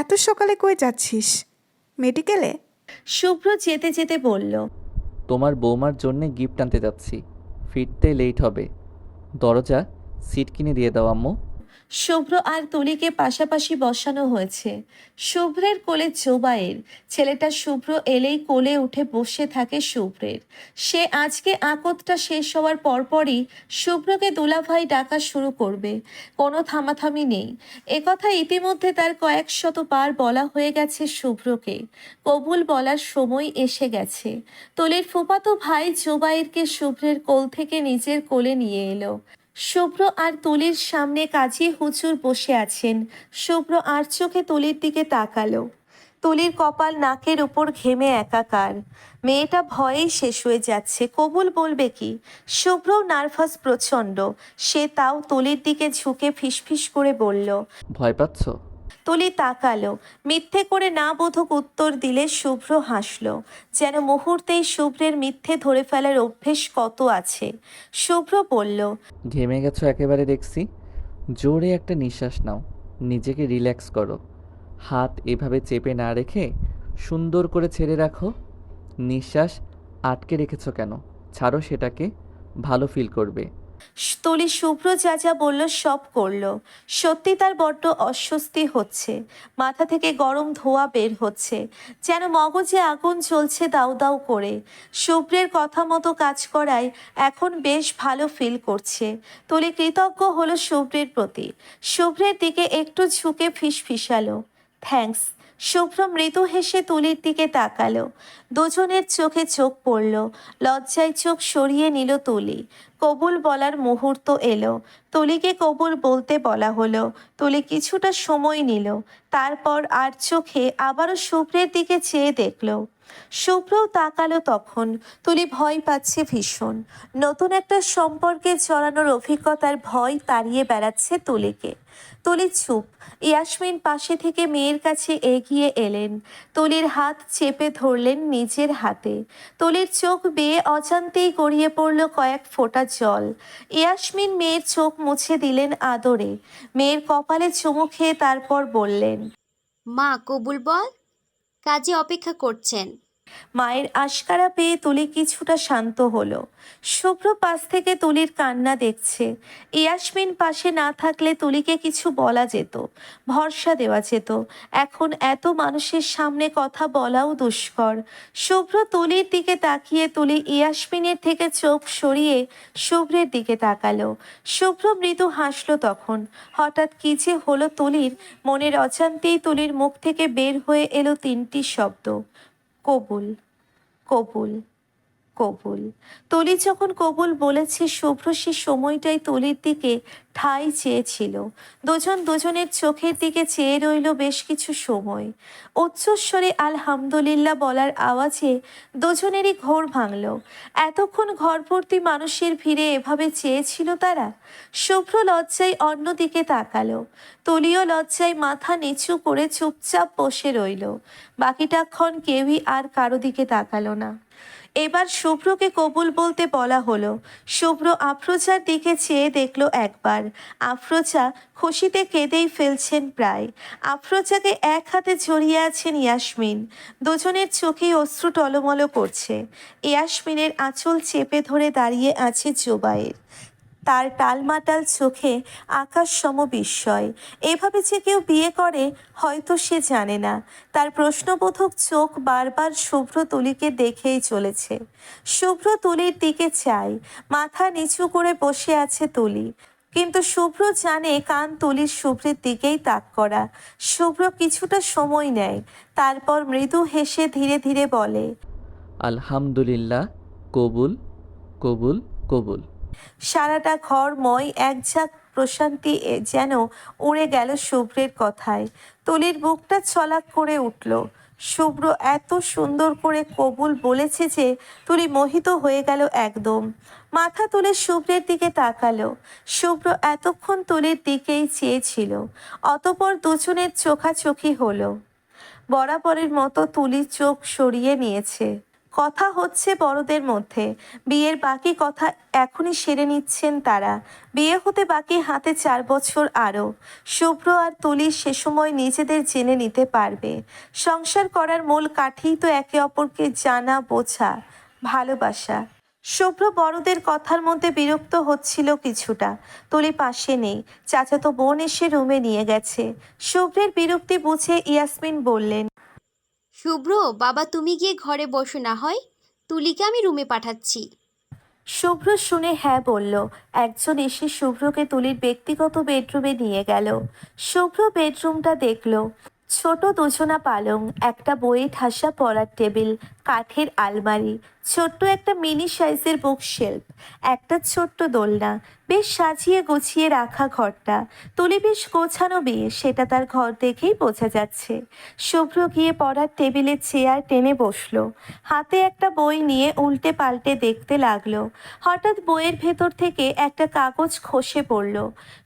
এত সকালে কই যাচ্ছিস? মেডিকেলে? শুভ্র যেতে যেতে বলল তোমার বৌমার জন্য গিফট আনতে যাচ্ছি। ফিরতে লেট হবে। দরজা সিট কিনে দিয়ে দাও আম্মু। শুভ্র আর তুলিকে পাশাপাশি বসানো হয়েছে। শুভ্রের কোলে জোবাইয়ের ছেলেটা শুভ্র এলেই কোলে উঠে বসে থাকে শুভ্রের। সে আজকে আকতটা শেষ হওয়ার পরপরই শুভ্রকে দুলাভাই ডাকা শুরু করবে। কোনো থামাথামি নেই। একথা ইতিমধ্যে তার কয়েক শত বার বলা হয়ে গেছে শুভ্রকে। কবুল বলার সময় এসে গেছে। তোলের ফুপাতো ভাই জোবাইরকে শুভ্রের কোল থেকে নিজের কোলে নিয়ে এলো। শুভ্র আর তলির সামনে কাজী হুচুর বসে আছেন। শুভ্র আর চোখে তলির দিকে তাকালো। তলির কপাল নাকের উপর ঘেমে একাকার। মেয়েটা ভয়েই শেষ হয়ে যাচ্ছে। কবুল বলবে কি? শুভ্র নার্ভাস প্রচণ্ড। সে তাও তলির দিকে ঝুঁকে ফিসফিস করে বলল, ভয় পাচ্ছ? তুলি তাকালো। মিথ্যে করে না বোধক উত্তর দিলে শুভ্র হাসলো। যেন মুহূর্তেই শুভ্রের মিথ্যে ধরে ফেলার অভ্যেস কত আছে। শুভ্র বলল, ঘেমে গেছো একেবারে দেখছি। জোরে একটা নিঃশ্বাস নাও। নিজেকে রিল্যাক্স করো। হাত এভাবে চেপে না রেখে সুন্দর করে ছেড়ে রাখো। নিঃশ্বাস আটকে রেখেছো কেন? ছাড়ো সেটাকে। ভালো ফিল করবে। তুলি শুভ্র যা যা বলল সব করল। সত্যি তার বড্ড অস্বস্তি হচ্ছে। মাথা থেকে গরম ধোয়া বের হচ্ছে। যেন মগজে আগুন জ্বলছে দাউ দাউ করে। শুভ্রের কথা মতো কাজ করায় এখন বেশ ভালো ফিল করছে। তুলি কৃতজ্ঞ হলো শুভ্রের প্রতি। শুভ্রের দিকে একটু ঝুঁকে ফিস ফিসালো। থ্যাঙ্কস শুভ্র মৃদু হেসে তুলির দিকে তাকালো। দুজনের চোখে চোখ পড়ল। লজ্জায় চোখ সরিয়ে নিল তুলি। কবুল বলার মুহূর্ত এলো। তুলিকে কবুল বলতে বলা হলো। তুলি কিছুটা সময় নিল। তারপর আর চোখে আবারও শুভ্রের দিকে চেয়ে দেখল। শুভ্রও তাকালো তখন। তুলি ভয় পাচ্ছে ভীষণ। নতুন একটা সম্পর্কে জড়ানোর অভিজ্ঞতার ভয় তাড়িয়ে বেড়াচ্ছে তুলিকে। তুলি চুপ। ইয়াসমিন পাশে থেকে মেয়ের কাছে এগিয়ে এলেন। তুলির হাত চেপে ধরলেন নিজের হাতে। তুলির চোখ বেয়ে অজান্তেই গড়িয়ে পড়ল কয়েক ফোঁটা জল। ইয়াসমিন মেয়ের চোখ মুছে দিলেন আদরে। মেয়ের কপালে চুমু খেয়ে তারপর বললেন, মা, কবুল বল। কাজে অপেক্ষা করছেন। মায়ের আশকারা পেয়ে তুলি কিছুটা শান্ত হলো। শুভ্র পাশ থেকে তুলির কান্না দেখছে। ইয়াসমিন পাশে না থাকলে তুলিকে কিছু বলা যেত, ভরসা দেওয়া যেত। এখন এত মানুষের সামনে কথা বলাও দুষ্কর। শুভ্র তুলির দিকে তাকিয়ে তুলি ইয়াসমিনের থেকে চোখ সরিয়ে শুভ্রের দিকে তাকালো। শুভ্র মৃদু হাসলো তখন। হঠাৎ কি যে হলো তুলির, মনের অজান্তেই তুলির মুখ থেকে বের হয়ে এলো তিনটি শব্দ। কবুল কবুল। কবুল। তলি যখন কবুল বলেছে, শুভ্র সে সময়টাই তলির দিকে ঠাই চেয়েছিল। দুজন দুজনের চোখের দিকে চেয়ে রইল বেশ কিছু সময়। উচ্চস্বরে আলহামদুলিল্লাহ বলার আওয়াজে দুজনেরই ঘোর ভাঙল। এতক্ষণ ঘরভর্তি মানুষের ভিড়ে এভাবে চেয়েছিল তারা? শুভ্র লজ্জায় অন্যদিকে তাকালো। তুলিও লজ্জায় মাথা নিচু করে চুপচাপ বসে রইল। বাকিটাক্ষণ কেউই আর কারও দিকে তাকালো না। এবার শুভ্রকে কবুল বলতে বলা হলো। শুভ্র আফরোজার দিকে চেয়ে দেখল একবার। আফরোজা খুশিতে কেঁদেই ফেলছেন প্রায়। আফরোজাকে এক হাতে জড়িয়ে আছেন ইয়াসমিন। দুজনের চোখেই অশ্রু টলমল করছে। ইয়াসমিনের আঁচল চেপে ধরে দাঁড়িয়ে আছে জোবাইয়ের তার টালমাটাল চোখে আকাশ সম বিস্ময়। এভাবে যে কেউ বিয়ে করে, হয়তো সে জানে না। তার প্রশ্নবোধক চোখ বারবার শুভ্র তুলিকে দেখেই চলেছে। শুভ্র তুলির দিকে চায়। মাথা নিচু করে বসে আছে তুলি। কিন্তু শুভ্র জানে কান তুলির শুভ্রের দিকেই তাক করা। শুভ্র কিছুটা সময় নেয়। তারপর মৃদু হেসে ধীরে ধীরে বলে, আলহামদুলিল্লাহ, কবুল কবুল কবুল। সারাটা ঘরময়, একঝাঁক প্রশান্তি এ- যেন উড়ে গেল শুভ্রের কথায়। তলির বুকটা ছলাক করে উঠল। শুভ্র এত সুন্দর করে কবুল বলেছে যে, তুলি মোহিত হয়ে গেল একদম। মাথা তুলে শুভ্রের দিকে তাকালো। শুভ্র এতক্ষণ তুলির দিকেই চেয়েছিল। অতপর দুজনের চোখাচোখি হলো। বরাবরের মতো তুলি চোখ সরিয়ে নিয়েছে। কথা হচ্ছে বড়দের মধ্যে। বিয়ের বাকি কথা এখনই সেরে নিচ্ছেন তারা। বিয়ে হতে বাকি হাতে চার বছর আরও। শুভ্র আর তুলি সে সময় নিজেদের জেনে নিতে পারবে। সংসার করার মূল কাঠেই তো একে অপরকে জানা, বোঝা, ভালোবাসা। শুভ্র বড়দের কথার মধ্যে বিরক্ত হচ্ছিল কিছুটা। তুলি পাশে নেই। চাচাতো বোন এসে রুমে নিয়ে গেছে। শুভ্রের বিরক্তি বুঝে ইয়াসমিন বললেন শুভ্র, বাবা তুমি গিয়ে ঘরে বসো না হয়। তুলিকে আমি রুমে পাঠাচ্ছি। শুভ্র শুনে হ্যাঁ বলল। একজন এসে শুভ্রকে তুলির ব্যক্তিগত বেডরুমে নিয়ে গেল। শুভ্র বেডরুমটা দেখল। ছোট দুজনা পালং, একটা বইয়ে ঠাসা পড়ার টেবিল, কাঠের আলমারি ছোট্ট একটা মিনি সাইজের বুক শেলফ একটা ছোট্ট দোলনা, বেশ সাজিয়ে গুছিয়ে রাখা ঘরটা, তুলি বেশ গোছানো বিয়ে সেটা তার ঘর দেখেই বোঝা যাচ্ছে। শুভ্র গিয়ে পড়ার টেবিলে চেয়ার টেনে বসল। হাতে একটা বই নিয়ে উল্টে পাল্টে দেখতে লাগল। হঠাৎ বইয়ের ভেতর থেকে একটা কাগজ খসে পড়ল।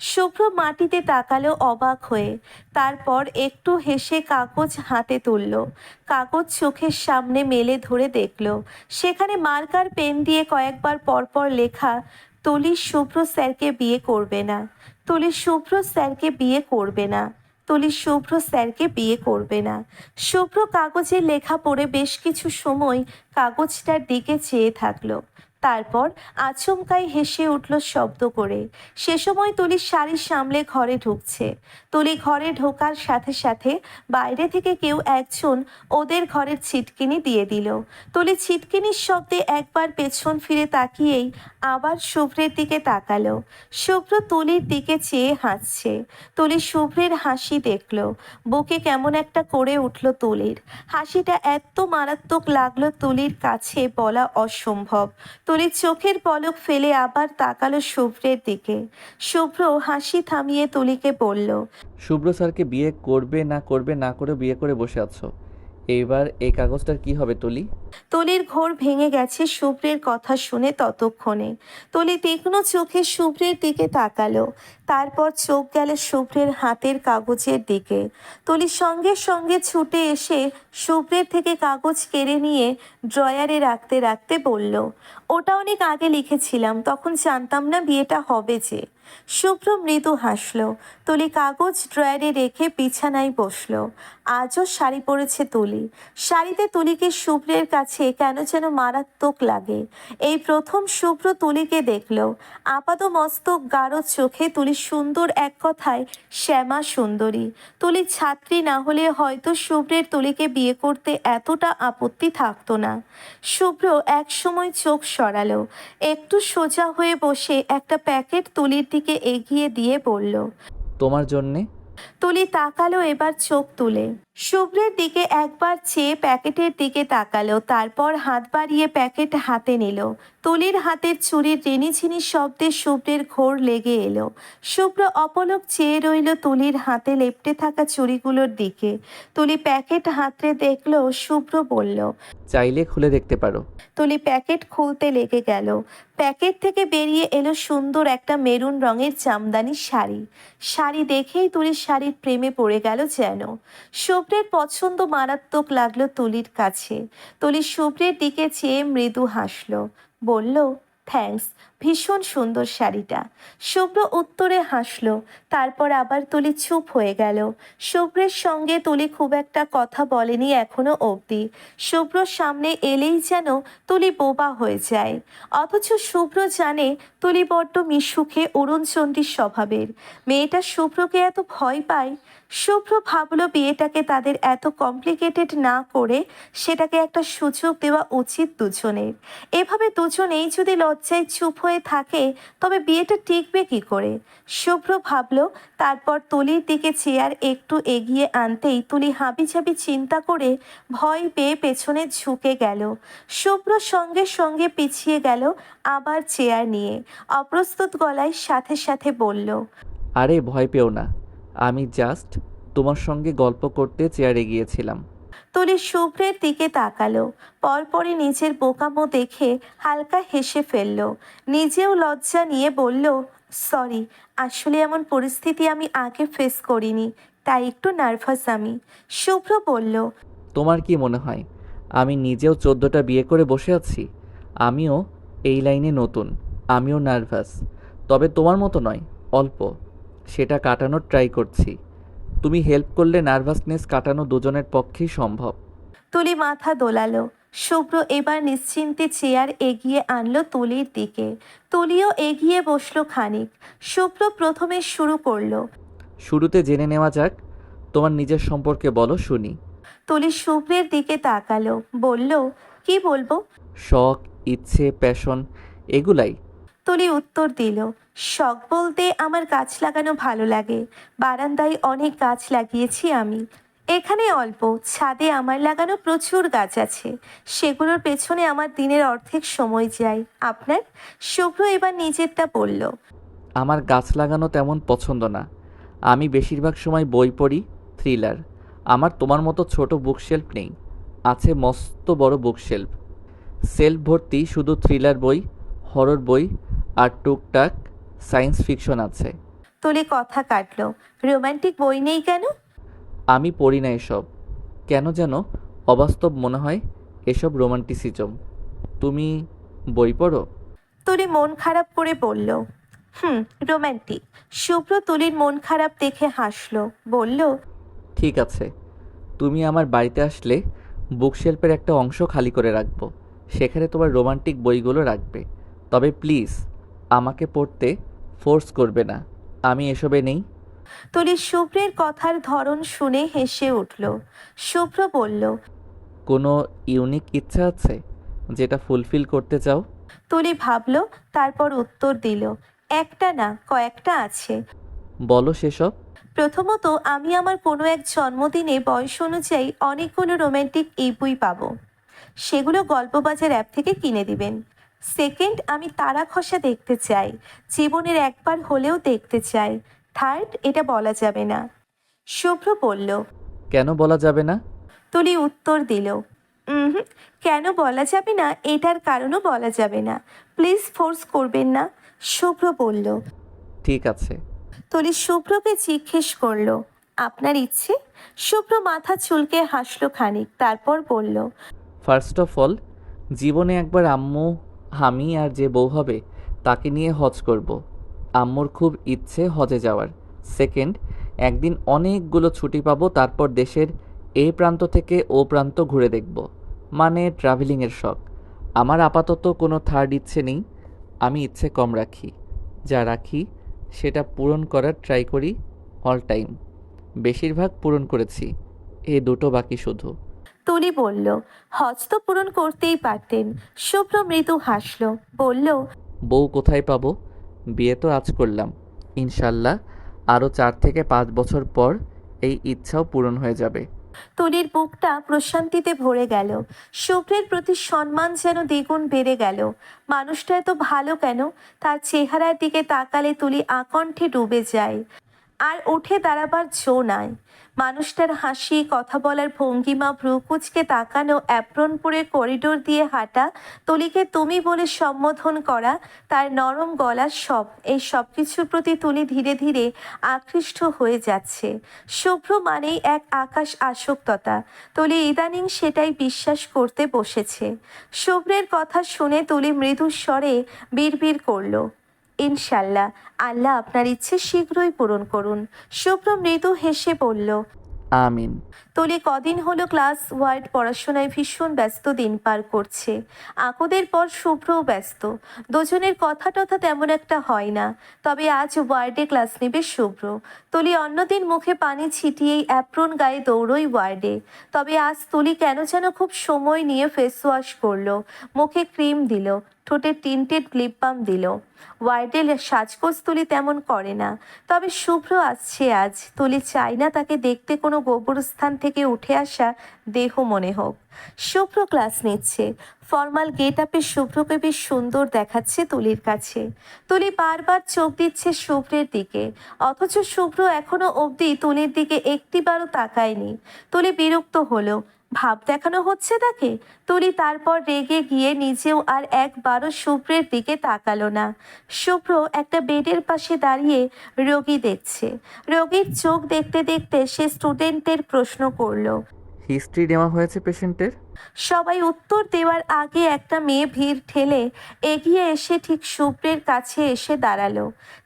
শুভ্র মাটিতে তাকালো অবাক হয়ে। তারপর একটু হেসে কাগজ হাতে তুলল। কাগজ চোখের সামনে মেলে ধরে দেখল। সেখানে মার্কার পেন দিয়ে কয়েকবার পরপর লেখা, তলি শুভ্র স্যারকে বিয়ে করবে না। তলি শুভ্র স্যারকে বিয়ে করবে না। তলি শুভ্র স্যারকে বিয়ে করবে না। শুভ্র কাগজে লেখা পড়ে বেশ কিছু সময় কাগজটার দিকে চেয়ে থাকল। তারপর আচমকাই হেসে উঠল শব্দ করে। সে সময় তুলি শাড়ি সামলে ঘরে ঢুকছে। তুলি ঘরে ঢোকার সাথে সাথে বাইরে থেকে কেউ একজন ওদের ঘরের ছিটকিনি দিয়ে দিল। তুলি ছিটকিনির শব্দে একবার পেছন ফিরে তাকিয়েই আবার শুভ্রের দিকে তাকালো। শুভ্র তুলির দিকে চেয়ে হাসছে। তুলি শুভ্রের হাসি দেখল। বুকে কেমন একটা করে উঠল তুলির। হাসিটা এত মারাত্মক লাগল তুলির কাছে বলা অসম্ভব। তুলি চোখের পলক ফেলে আবার তাকালো শুভ্রের দিকে। শুভ্র হাসি থামিয়ে তুলিকে বলল, শুভ্র স্যারকে বিয়ে করবে না করবে না করে বিয়ে করে বসে আছো। এইবার এই কাগজটার কি হবে, তুলি? তলির ঘোর ভেঙে গেছে শুভ্রের কথা শুনে ততক্ষণে। তলি তীক্ষ্ণ চোখে শুভ্রের দিকে তাকালো। তারপর চোখ গেল শুভ্রের হাতের কাগজের দিকে। তুলি সঙ্গে সঙ্গে ছুটে এসে শুভ্রের থেকে কাগজ কেড়ে নিয়ে ড্রয়ারে রাখতে রাখতে বলল, ওটা অনেক আগে লিখেছিলাম, তখন জানতাম না বিয়েটা হবে যে। শুভ্র মৃদু হাসলো। তুলি কাগজ ড্রয়ারে রেখে বিছানায় বসল। আজও শাড়ি পরেছে তুলি। শাড়িতে তুলিকে শুভ্রের কাছে কেন যেন মারাত্মক লাগে। এই প্রথম শুভ্র তুলিকে দেখল। আপাত মস্তক গাঢ় চোখে তুলি সুন্দর এক কথায়, শ্যামা সুন্দরী। তুলি ছাত্রী না হলে হয়তো শুভ্রের তুলিকে বিয়ে করতে এতটা আপত্তি থাকতো না। শুভ্র এক সময় চোখ সরালো। একটু সোজা হয়ে বসে একটা প্যাকেট তুলির দিকে এগিয়ে দিয়ে বলল তোমার জন্যে? তুলি তাকালো এবার চোখ তুলে। শুভ্রের দিকে একবার চেয়ে প্যাকেটের দিকে তাকালো তারপর হাত বাড়িয়ে প্যাকেট হাতে নিল। তুলির হাতের চুরির রিনিঝিনি শব্দে শুভ্রের ঘোর লেগে এলো। শুভ্র অপলক চেয়ে রইল তুলির হাতে লেপটে থাকা চুড়িগুলোর দিকে। তুলি প্যাকেট হাতড়ে দেখল শুভ্র বলল চাইলে খুলে দেখতে পারো। তুলি প্যাকেট খুলতে লেগে গেল। প্যাকেট থেকে বেরিয়ে এলো সুন্দর একটা মেরুন রঙের জামদানি শাড়ি। শাড়ি দেখেই তুলির শাড়ির প্রেমে পড়ে গেল যেন। শুভ্রের পছন্দ মারাত্মক লাগল তুলির কাছে। তুলি শুভ্রের দিকে চেয়ে মৃদু হাসলো। বলল থ্যাঙ্কস ভীষণ সুন্দর শাড়িটা। শুভ্র উত্তরে হাসলো, তারপর আবার তুলি চুপ হয়ে গেল। শুভ্রের সঙ্গে তুলি খুব একটা কথা বলেনি এখনও অবধি। শুভ্র সামনে এলেই যেন তুলি বোবা হয়ে যায়। অথচ শুভ্র জানে তুলি বড্ড মিশুখে অরুণচণ্ডীর স্বভাবের। মেয়েটা শুভ্রকে এত ভয় পায়। শুভ্র ভাবলো বিয়েটাকে তাদের এত কমপ্লিকেটেড না করে সেটাকে একটা সুযোগ দেওয়া উচিত দুজনের। এভাবে দুজনেই যদি লজ্জায় চুপ হয়ে থাকে, তবে বিয়েটা টিকবে কি করে? শুভ্র ভাবলো, তারপর তুলির দিকে চেয়ার একটু এগিয়ে আনতেই তুলি হাবিজাবি চিন্তা করে ভয় পেয়ে পেছনে ঝুঁকে গেল। শুভ্র সঙ্গে সঙ্গে পিছিয়ে গেল আবার চেয়ার নিয়ে। অপ্রস্তুত গলায় সাথে সাথে বলল, আরে, ভয় পেও না। আমি জাস্ট তোমার সঙ্গে গল্প করতে চেয়ারে গিয়েছিলাম। তুলি শুভ্রের দিকে তাকালো। পরপরই নিজের বোকামো দেখে হালকা হেসে ফেলল। নিজেও লজ্জা নিয়ে বলল, সরি, আসলে এমন পরিস্থিতি আমি আগে ফেস করিনি, তাই একটু নার্ভাস আমি। শুভ্র বলল, তোমার কি মনে হয়, আমি নিজেও চোদ্দোটা বিয়ে করে বসে আছি? আমিও এই লাইনে নতুন, আমিও নার্ভাস তবে তোমার মতো নয়, অল্প। সেটা কাটানোর ট্রাই করছি। তুমি হেল্প করলে নার্ভাসনেস কাটানো দুজনের পক্ষেই সম্ভব। তুলি মাথা দোলালো। শুভ্র এবার নিশ্চিন্তে চেয়ার এগিয়ে আনলো তুলির দিকে। তুলিও এগিয়ে বসল খানিক। শুভ্র প্রথমে শুরু করল। শুরুতে জেনে নেওয়া যাক তোমার নিজের সম্পর্কে বলো শুনি। তুলি শুভ্রের দিকে তাকালো বলল কি বলব? শখ ইচ্ছে প্যাশন এগুলাই। তুলি উত্তর দিল, শখ বলতে আমার গাছ লাগানো ভালো লাগে। বারান্দায় অনেক গাছ লাগিয়েছি আমি। এখানে অল্প, ছাদে আমার লাগানো প্রচুর গাছ আছে। সেগুলোর পেছনে আমার দিনের অর্ধেক সময় যায়। আপনার শুভ্র এবার নিজেরটা বলল, আমার গাছ লাগানো তেমন পছন্দ না। আমি বেশিরভাগ সময় বই পড়ি, থ্রিলার। আমার তোমার মতো ছোট বুকশেলফ নেই। আছে মস্ত বড় বুকশেলফ। সেলফ ভর্তি শুধু থ্রিলার বই, হরর বই আর টুকটাক সায়েন্স ফিকশন আছে। তুলি কথা কাটলো। রোমান্টিক বই নেই কেন? আমি পড়ি না এসব। কেন যেন অবাস্তব মনে হয় এসব রোমান্টিসিজম। তুমি বই পড়ো? তুলি মন খারাপ করে বলল। হুম রোমান্টিক। শুভ্র তুলির মন খারাপ দেখে হাসলো। বলল ঠিক আছে। তুমি আমার বাড়িতে আসলে বুকশেলফের একটা অংশ খালি করে রাখব। সেখানে তোমার রোমান্টিক বইগুলো রাখবে। তবে প্লিজ আমাকে পড়তে ফোর্স করবে না। আমি এসবে নেই। তুলি শুভ্রের কথার ধরন শুনে হেসে উঠল। শুভ্র বলল কোনো ইউনিক ইচ্ছা আছে যেটা ফুলফিল করতে চাও? তুলি ভাবল তারপর উত্তর দিল একটা না কয়েকটা আছে। বলো সেসব। প্রথমত আমি আমার কোনো এক জন্মদিনে বয়স অনুযায়ী অনেকগুলো রোম্যান্টিক ই বই পাবো। সেগুলো গল্পবাজার অ্যাপ থেকে কিনে দিবেন। সেকেন্ড আমি তারা খসা দেখতে চাই। জীবনের একবার হলেও দেখতে চাই। থার্ড এটা বলা যাবে না। শুভ্র বলল কেন বলা যাবে না? তুলি উত্তর দিল "উম হুম, কেন বলা যাবে না? এটার কারণও বলা যাবে না। প্লিজ ফোর্স করবেন না। শুভ্র বলল ঠিক আছে। তুলি শুভ্রকে জিজ্ঞেস করল আপনার ইচ্ছে? শুভ্র মাথা চুলকে হাসলো খানিক তারপর বলল ফার্স্ট অফ অল জীবনে একবার আম্মু আমি আর যে বউ হবে, তাকে নিয়ে হজ করব। আম্মুর খুব ইচ্ছে হজে যাওয়ার। সেকেন্ড, একদিন অনেকগুলো ছুটি পাবো, তারপর দেশের এ প্রান্ত থেকে ও প্রান্ত ঘুরে দেখব। মানে ট্রাভেলিংয়ের শখ। আমার আপাতত কোনো থার্ড ইচ্ছে নেই। আমি ইচ্ছে কম রাখি। যা রাখি, সেটা পূরণ করার ট্রাই করি অল টাইম বেশিরভাগ পূরণ করেছি। এ দুটো বাকি শুধু। তুলি বলল হজ তো পূরণ করতেই পারতেন। শুভ্র মৃদু হাসল বলল বউ কোথায় পাবো? বিয়ে তো আজ করলাম। ইনশাল্লাহ আরও চার থেকে পাঁচ বছর পর এই ইচ্ছাও পূরণ হয়ে যাবে। তুলির বুকটা প্রশান্তিতে ভরে গেল। শুভ্রের প্রতি সম্মান যেন দ্বিগুণ বেড়ে গেল। মানুষটা এত ভালো কেন? তার চেহারার দিকে তাকালে তুলি আকণ্ঠে ডুবে যায়। আর উঠে দাঁড়াবার জো নাই। মানুষটার হাসি, কথা বলার ভঙ্গিমা, ভ্রুকুচকে তাকানো অ্যাপ্রন পরে করিডোর দিয়ে হাঁটা, তুলিকে তুমি বলে সম্বোধন করা, তার নরম গলার সব, এই সব কিছুর প্রতি তুলি ধীরে ধীরে আকৃষ্ট হয়ে যাচ্ছে। শুভ্র মানেই এক আকাশ আসক্ততা। তুলি ইদানিং সেটাই বিশ্বাস করতে বসেছে। শুভ্রের কথা শুনে তুলি মৃদু স্বরে বিড়বিড় করল। ইনশাল্লাহ আল্লাহ আপনার ইচ্ছে শীঘ্রই পূরণ করুন। শুভ্র মৃদু হেসে বলল আমিন। তুলি কদিন হলো ক্লাস ওয়ার্ড পড়াশোনায় ভীষণ ব্যস্ত দিন পার করছে। আকদের পর শুভ্রও ব্যস্ত। দুজনের কথা টথা তেমন একটা হয় না। তবে আজ ওয়ার্ডে ক্লাস নেবে শুভ্র। তুলি অন্যদিন মুখে পানি ছিটিয়েই অ্যাপ্রন গায়ে দৌড়ই ওয়ার্ডে তবে আজ তুলি কেন যেন খুব সময় নিয়ে ফেস ওয়াশ করল মুখে ক্রিম দিল ঠোঁটে টিন্টেড লিপ বাম দিল। ওয়ার্ডের সাজগোজ তুলি তেমন করে না। তবে শুভ্র আসছে আজ। তুলি চাই না তাকে দেখতে কোনো গোবরস্থান থেকে উঠে আসা দেহ মনে হোক। শুভ্র ক্লাস নিচ্ছে। ফর্মাল গেট আপে শুভ্রকে বেশ সুন্দর দেখাচ্ছে তুলির কাছে। তুলি বারবার চোখ দিচ্ছে শুভ্রের দিকে। অথচ শুভ্র এখনও অবধি তুলির দিকে একটিবারও তাকায়নি। তুলি বিরক্ত হলো। ভাব দেখানো হচ্ছে তাকে? তুলি তারপর রেগে গিয়ে নিজেও আর একবারও শুভ্রের দিকে তাকালো না। শুভ্র একটা বেডের পাশে দাঁড়িয়ে রোগী দেখছে। রোগীর চোখ দেখতে দেখতে সে স্টুডেন্টদের প্রশ্ন করল হিস্ট্রি নেওয়া হয়েছে পেশেন্টের? সবাই উত্তর দেওয়ার আগে একটা মেয়ে ভিড় ঠেলে এগিয়ে এসে ঠিক শুভ্রের কাছে এসে দাঁড়াল।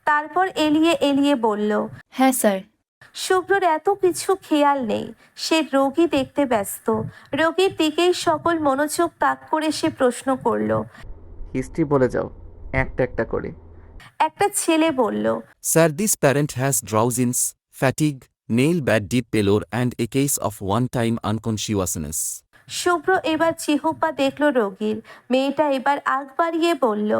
তারপর এলিয়ে এলিয়ে বলল হ্যাঁ স্যার। শুভ্রর এত কিছু খেয়াল নেই। সে রোগী দেখতে ব্যস্ত। রোগীর দিকেই সকল মনোযোগ তাক করে সে প্রশ্ন করল হিস্ট্রি বলে যাও একটা একটা করে। একটা ছেলে বলল Sir, this parent has drowsiness, fatigue, nail bad deep pallor, and a case of one time unconsciousness. শুভ্র এবার চিহুপা দেখল রোগীর। মেয়েটা এবার আগ বাড়িয়ে বলল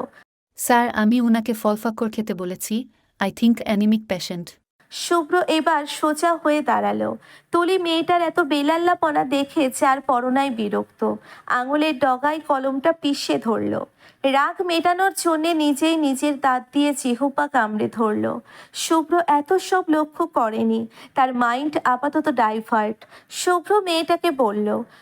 স্যার আমি ওনাকে ফলফাক্কর খেতে বলেছি। I think anaemic patient Shubhra এবার সোজা হয়ে দাঁড়াল। তুলি মেয়েটার এত বেলাল্লাপনা দেখে যার পরনায় বিরক্ত। আঙুলের ডগায় কলমটা পিষে ধরল। রাগ মেটানোর জন্যে নিজেই নিজের দাঁত দিয়ে জিহুপা কামড়ে ধরল। শুভ্র এত সব লক্ষ্য করেনি। তার মাইন্ড আপাতত ডাইভার্ট। শুভ্র মেয়েটাকে বলল